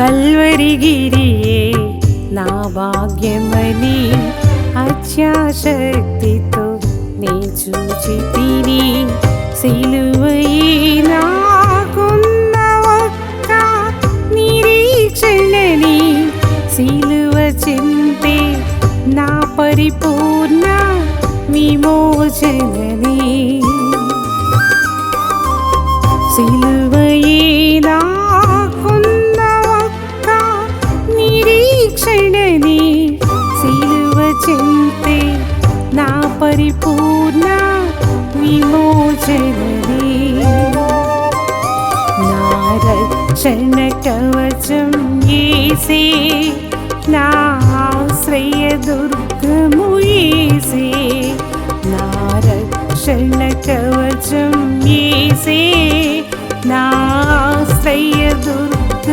కల్వరిగిరియే నా భాగ్యమని అత్యాశక్తితో నీ చూచి తిని సిలువయి నాకున్న ఒక్క నిరీక్షణని సిలువ చింతే నా పరిపూర్ణ విమోచనని. సిలువ చింతే నా పరిపూర్ణ విమోచనది నా రక్షణ కవచం ఏసే నా ఆశ్రయ దుర్గము ఏసే నా రక్షణ కవచం ఏసే నా ఆశ్రయ దుర్గ